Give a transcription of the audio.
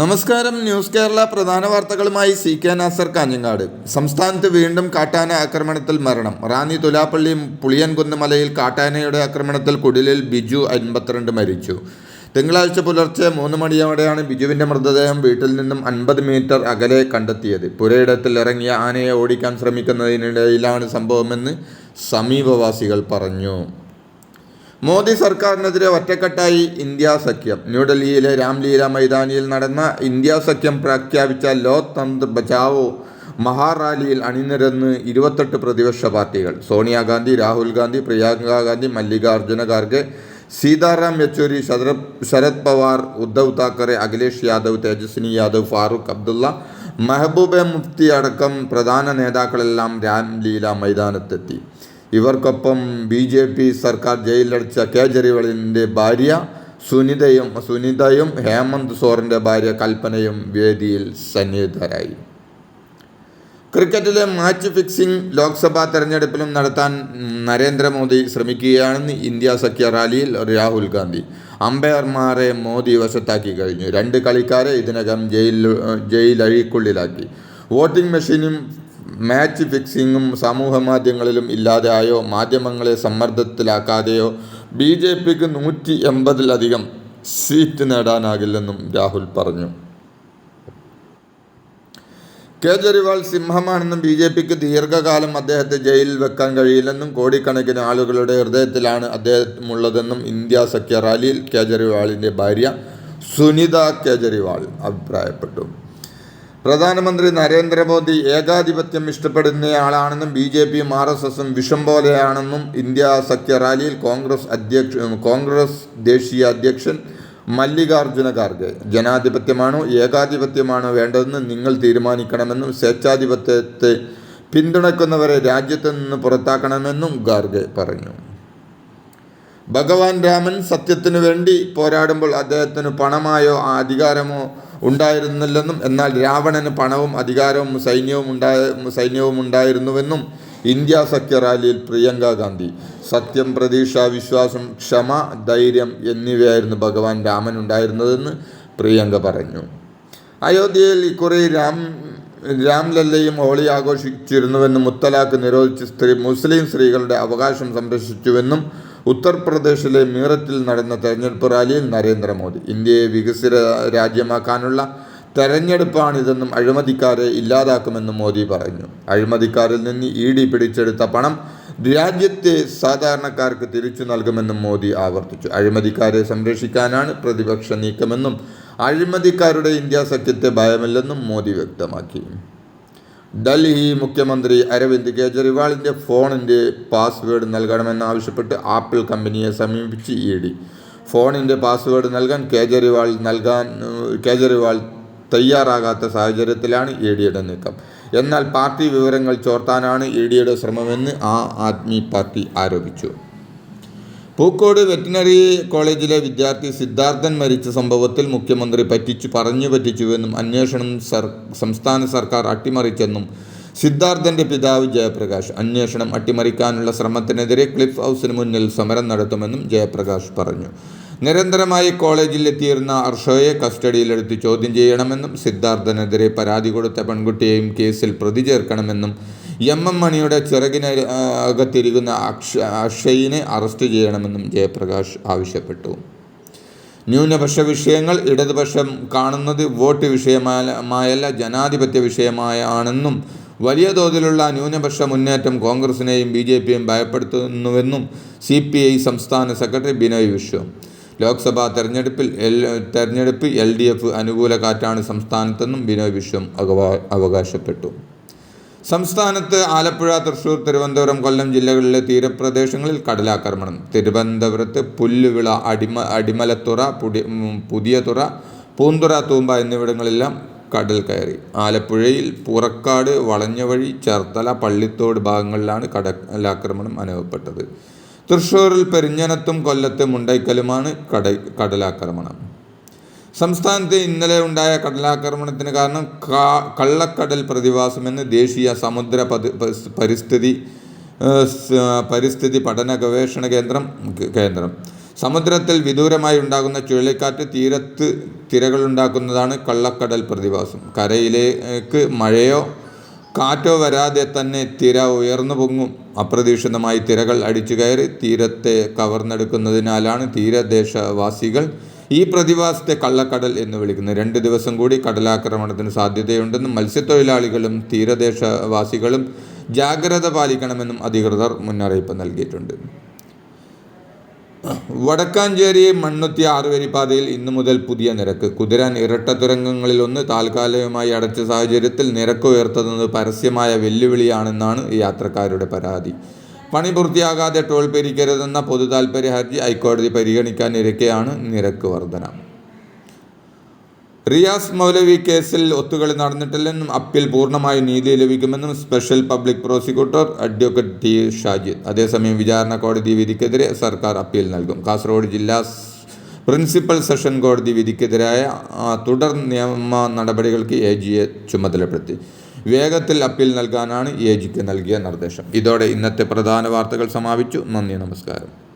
നമസ്കാരം ന്യൂസ് കേരള പ്രധാന വാർത്തകളുമായി സി കെ നാസർ കാഞ്ഞങ്ങാട്. സംസ്ഥാനത്ത് വീണ്ടും കാട്ടാന ആക്രമണത്തിൽ മരണം. റാന്നി തുലാപ്പള്ളി പുളിയൻകുന്ന് മലയിൽ കാട്ടാനയുടെ ആക്രമണത്തിൽ കുടിലിൽ ബിജു അൻപത്തിരണ്ട് മരിച്ചു. തിങ്കളാഴ്ച പുലർച്ചെ മൂന്ന് മണിയോടെയാണ് ബിജുവിന്റെ മൃതദേഹം വീട്ടിൽ നിന്നും അൻപത് മീറ്റർ അകലെ കണ്ടെത്തിയത്. പുരയിടത്തിൽ ഇറങ്ങിയ ആനയെ ഓടിക്കാൻ ശ്രമിക്കുന്നതിനിടയിലാണ് സംഭവമെന്ന് സമീപവാസികൾ പറഞ്ഞു. മോദി സർക്കാരിനെതിരെ ഒറ്റക്കെട്ടായി ഇന്ത്യ സഖ്യം. ന്യൂഡൽഹിയിലെ രാംലീല മൈതാനിയിൽ നടന്ന ഇന്ത്യ സഖ്യം പ്രഖ്യാപിച്ച ലോ തന്ത്ര ബച്ചാവോ മഹാറാലിയിൽ അണിനിരന്ന് ഇരുപത്തെട്ട് പ്രതിപക്ഷ പാർട്ടികൾ. സോണിയാഗാന്ധി രാഹുൽ ഗാന്ധി പ്രിയങ്ക ഗാന്ധി മല്ലികാർജുന ഖാർഗെ സീതാറാം യെച്ചൂരി ശരത് പവാർ ഉദ്ധവ് താക്കറെ അഖിലേഷ് യാദവ് തേജസ്വിനി യാദവ് ഫാറൂഖ് അബ്ദുള്ള മെഹബൂബെ മുഫ്തി അടക്കം പ്രധാന നേതാക്കളെല്ലാം രാംലീല മൈതാനത്തെത്തി. ഇവർക്കൊപ്പം ബി ജെ പി സർക്കാർ ജയിലിലടച്ച കേജ്രിവാളിന്റെ ഭാര്യ സുനിതയും സുനിതയും ഹേമന്ത് സോറിന്റെ ഭാര്യ കൽപ്പനയും വേദിയിൽ സന്നിഹിതരായി. ക്രിക്കറ്റിലെ മാച്ച് ഫിക്സിംഗ് ലോക്സഭാ തെരഞ്ഞെടുപ്പിലും നടത്താൻ നരേന്ദ്രമോദി ശ്രമിക്കുകയാണെന്ന് ഇന്ത്യ സഖ്യ റാലിയിൽ രാഹുൽ ഗാന്ധി. അമ്പയർമാരെ മോദി വശത്താക്കി കഴിഞ്ഞു. രണ്ട് കളിക്കാരെ ഇതിനകം ജയിൽ ജയിലഴിക്കുള്ളിലാക്കി. വോട്ടിംഗ് മെഷീനും മാച്ച് ഫിക്സിങ്ങും സമൂഹ മാധ്യമങ്ങളിലും ഇല്ലാതെയായോ മാധ്യമങ്ങളെ സമ്മർദ്ദത്തിലാക്കാതെയോ ബി ജെ പിക്ക് നൂറ്റി എൺപതിലധികം സീറ്റ് നേടാനാകില്ലെന്നും രാഹുൽ പറഞ്ഞു. കേജ്രിവാൾ സിംഹമാണെന്നും ബി ജെ പിക്ക് ദീർഘകാലം അദ്ദേഹത്തെ ജയിലിൽ വെക്കാൻ കഴിയില്ലെന്നും കോടിക്കണക്കിന് ആളുകളുടെ ഹൃദയത്തിലാണ് അദ്ദേഹമുള്ളതെന്നും ഇന്ത്യ സഖ്യ റാലിയിൽ കേജ്രിവാളിന്റെ ഭാര്യ സുനിത കേജ്രിവാൾ അഭിപ്രായപ്പെട്ടു. പ്രധാനമന്ത്രി നരേന്ദ്രമോദി ഏകാധിപത്യം ഇഷ്ടപ്പെടുന്നയാളാണെന്നും ബി ജെ പിയും ആർ എസ് എസും വിഷം പോലെയാണെന്നും ഇന്ത്യ സഖ്യ റാലിയിൽ കോൺഗ്രസ് അധ്യക്ഷ കോൺഗ്രസ് ദേശീയ അധ്യക്ഷൻ മല്ലികാർജുന ഖാർഗെ. ജനാധിപത്യമാണോ ഏകാധിപത്യമാണോ വേണ്ടതെന്ന് നിങ്ങൾ തീരുമാനിക്കണമെന്നും സ്വേച്ഛാധിപത്യത്തെ പിന്തുണയ്ക്കുന്നവരെ രാജ്യത്ത് നിന്ന് പുറത്താക്കണമെന്നും ഖാർഗെ പറഞ്ഞു. ഭഗവാൻ രാമൻ സത്യത്തിനു വേണ്ടി പോരാടുമ്പോൾ അദ്ദേഹത്തിന് പണമായോ അധികാരമോ ഉണ്ടായിരുന്നില്ലെന്നും എന്നാൽ രാവണന് പണവും അധികാരവും സൈന്യവും ഉണ്ടായ സൈന്യവും ഉണ്ടായിരുന്നുവെന്നും ഇന്ത്യ സഖ്യ റാലിയിൽ പ്രിയങ്ക ഗാന്ധി. സത്യം പ്രതീക്ഷ വിശ്വാസം ക്ഷമ ധൈര്യം എന്നിവയായിരുന്നു ഭഗവാൻ രാമൻ ഉണ്ടായിരുന്നതെന്ന് പ്രിയങ്ക പറഞ്ഞു. അയോധ്യയിൽ ഇക്കുറി രാം രാംലല്ലയും ഹോളി ആഘോഷിച്ചിരുന്നുവെന്നും മുത്തലാഖ് നിരോധിച്ച് സ്ത്രീ മുസ്ലിം സ്ത്രീകളുടെ അവകാശം സംരക്ഷിച്ചുവെന്നും ഉത്തർപ്രദേശിലെ മീററ്റിൽ നടന്ന തെരഞ്ഞെടുപ്പ് റാലിയിൽ നരേന്ദ്രമോദി. ഇന്ത്യയെ വികസിത രാജ്യമാക്കാനുള്ള തെരഞ്ഞെടുപ്പാണിതെന്നും അഴിമതിക്കാരെ ഇല്ലാതാക്കുമെന്നും മോദി പറഞ്ഞു. അഴിമതിക്കാരിൽ നിന്ന് ഇ ഡി പിടിച്ചെടുത്ത പണം രാജ്യത്തെ സാധാരണക്കാർക്ക് തിരിച്ചു നൽകുമെന്നും മോദി ആവർത്തിച്ചു. അഴിമതിക്കാരെ സംരക്ഷിക്കാനാണ് പ്രതിപക്ഷ നീക്കമെന്നും അഴിമതിക്കാരുടെ ഇന്ത്യ സഖ്യത്തെ ഭയമില്ലെന്നും മോദി വ്യക്തമാക്കി. ഡൽഹി മുഖ്യമന്ത്രി അരവിന്ദ് കെജ്രിവാളിന്റെ ഫോണിന്റെ പാസ്വേഡ് നൽകണമെന്നാവശ്യപ്പെട്ട് ആപ്പിൾ കമ്പനിയെ സമീപിച്ച് ഇ ഡി. ഫോണിന്റെ പാസ്വേഡ് നൽകാൻ കേജ്രിവാൾ നൽകാൻ കേജ്രിവാൾ തയ്യാറാകാത്ത സാഹചര്യത്തിലാണ് ഇ ഡിയുടെ നീക്കം. എന്നാൽ പാർട്ടി വിവരങ്ങൾ ചോർത്താനാണ് ഇ ഡിയുടെ ശ്രമമെന്ന് ആ ആദ്മി പാർട്ടി ആരോപിച്ചു. പൂക്കോട് വെറ്റിനറി കോളേജിലെ വിദ്യാർത്ഥി സിദ്ധാർത്ഥൻ മരിച്ച സംഭവത്തിൽ മുഖ്യമന്ത്രി പറ്റിച്ചു പറഞ്ഞു പറ്റിച്ചുവെന്നും അന്വേഷണം സംസ്ഥാന സർക്കാർ അട്ടിമറിച്ചെന്നും സിദ്ധാർത്ഥന്റെ പിതാവ് ജയപ്രകാശ് അന്വേഷണം അട്ടിമറിക്കാനുള്ള ശ്രമത്തിനെതിരെ ക്ലിഫ് ഹൗസിന് മുന്നിൽ സമരം നടത്തുമെന്നും ജയപ്രകാശ് പറഞ്ഞു. നിരന്തരമായി കോളേജിൽ എത്തിയിരുന്ന അർഷോയെ കസ്റ്റഡിയിലെടുത്ത് ചോദ്യം ചെയ്യണമെന്നും സിദ്ധാർത്ഥനെതിരെ പരാതി കൊടുത്ത പെൺകുട്ടിയെയും കേസിൽ പ്രതി ചേർക്കണമെന്നും എം എം മണിയുടെ ചിറകിന് അകത്തിരിക്കുന്ന അക്ഷ അക്ഷയിനെ അറസ്റ്റ് ചെയ്യണമെന്നും ജയപ്രകാശ് ആവശ്യപ്പെട്ടു. ന്യൂനപക്ഷ വിഷയങ്ങൾ ഇടതുപക്ഷം കാണുന്നത് വോട്ട് വിഷയമായല്ല ജനാധിപത്യ വിഷയമായാണെന്നും വലിയ തോതിലുള്ള ന്യൂനപക്ഷ മുന്നേറ്റം കോൺഗ്രസിനെയും ബി ജെ പിയും ഭയപ്പെടുത്തുന്നുവെന്നും സി പി ഐ സംസ്ഥാന സെക്രട്ടറി ബിനോയ് വിശ്വം. ലോക്സഭാ തെരഞ്ഞെടുപ്പിൽ എൽ തെരഞ്ഞെടുപ്പ് എൽ ഡി എഫ് അനുകൂല കാറ്റാണ് സംസ്ഥാനത്തെന്നും ബിനോയ് വിശ്വം അവകാശപ്പെട്ടു. സംസ്ഥാനത്ത് ആലപ്പുഴ തൃശൂർ തിരുവനന്തപുരം കൊല്ലം ജില്ലകളിലെ തീരപ്രദേശങ്ങളിൽ കടലാക്രമണം. തിരുവനന്തപുരത്ത് പുല്ലുവിള അടിമ അടിമലത്തുറ പുതിയ തുറ പൂന്തുറ തൂമ്പ എന്നിവിടങ്ങളെല്ലാം കടൽ കയറി. ആലപ്പുഴയിൽ പുറക്കാട് വളഞ്ഞവഴി ചേർത്തല പള്ളിത്തോട് ഭാഗങ്ങളിലാണ് കടലാക്രമണം അനുഭവപ്പെട്ടത്. തൃശൂരിൽ പെരിഞ്ഞനത്തും കൊല്ലത്ത് മുണ്ടൈക്കലുമാണ് കട കടലാക്രമണം. സംസ്ഥാനത്ത് ഇന്നലെ ഉണ്ടായ കടലാക്രമണത്തിന് കാരണം കള്ളക്കടൽ പ്രതിഭാസമെന്ന് ദേശീയ സമുദ്ര പരിസ്ഥിതി പരിസ്ഥിതി പഠന ഗവേഷണ കേന്ദ്രം കേന്ദ്രം. സമുദ്രത്തിൽ വിദൂരമായി ഉണ്ടാകുന്ന ചുഴലിക്കാറ്റ് തീരത്ത് തിരകളുണ്ടാക്കുന്നതാണ് കള്ളക്കടൽ പ്രതിഭാസം. കരയിലേക്ക് മഴയോ കാറ്റോ വരാതെ തന്നെ തിര ഉയർന്നു പൊങ്ങും. അപ്രതീക്ഷിതമായി തിരകൾ അടിച്ചു കയറി തീരത്തെ കവർന്നെടുക്കുന്നതിനാലാണ് തീരദേശവാസികൾ ഈ പ്രതിഭാസത്തെ കള്ളക്കടൽ എന്ന് വിളിക്കുന്നു. രണ്ട് ദിവസം കൂടി കടലാക്രമണത്തിന് സാധ്യതയുണ്ടെന്നും മത്സ്യത്തൊഴിലാളികളും തീരദേശവാസികളും ജാഗ്രത പാലിക്കണമെന്നും അധികൃതർ മുന്നറിയിപ്പ് നൽകിയിട്ടുണ്ട്. വടക്കാഞ്ചേരി മണ്ണുത്തി ആറുവരിപ്പാതയിൽ ഇന്നു മുതൽ പുതിയ നിരക്ക്. കുതിരാൻ ഇരട്ട തുരങ്കങ്ങളിൽ ഒന്ന് താൽക്കാലികമായി അടച്ച സാഹചര്യത്തിൽ നിരക്ക് ഉയർത്തുന്നത് പരസ്യമായ വെല്ലുവിളിയാണെന്നാണ് യാത്രക്കാരുടെ പരാതി. പണി പൂർത്തിയാകാതെ ടോൾ പിരിക്കരുതെന്ന പൊതു താൽപ്പര്യ ഹർജി ഹൈക്കോടതി പരിഗണിക്കാനിരിക്കെയാണ് നിരക്ക് വർധന. റിയാസ് മൗലവി കേസിൽ ഒത്തുകളി നടന്നിട്ടില്ലെന്നും അപ്പീൽ പൂർണമായും നീതി ലഭിക്കുമെന്നും special public prosecutor advocate T Shajid. അതേസമയം വിചാരണ കോടതി വിധിക്കെതിരെ സർക്കാർ അപ്പീൽ നൽകും. കാസർഗോഡ് ജില്ലാ പ്രിൻസിപ്പൽ സെഷൻ കോടതി വിധിക്കെതിരായ തുടർ നിയമ നടപടികൾക്ക് എ ജിയെ ചുമതലപ്പെടുത്തി. വേഗത്തിൽ അപ്പീൽ നൽകാനാണ് എ ജിക്ക് നൽകിയ നിർദ്ദേശം. ഇതോടെ ഇന്നത്തെ പ്രധാന വാർത്തകൾ സമാപിച്ചു. നന്ദി നമസ്കാരം.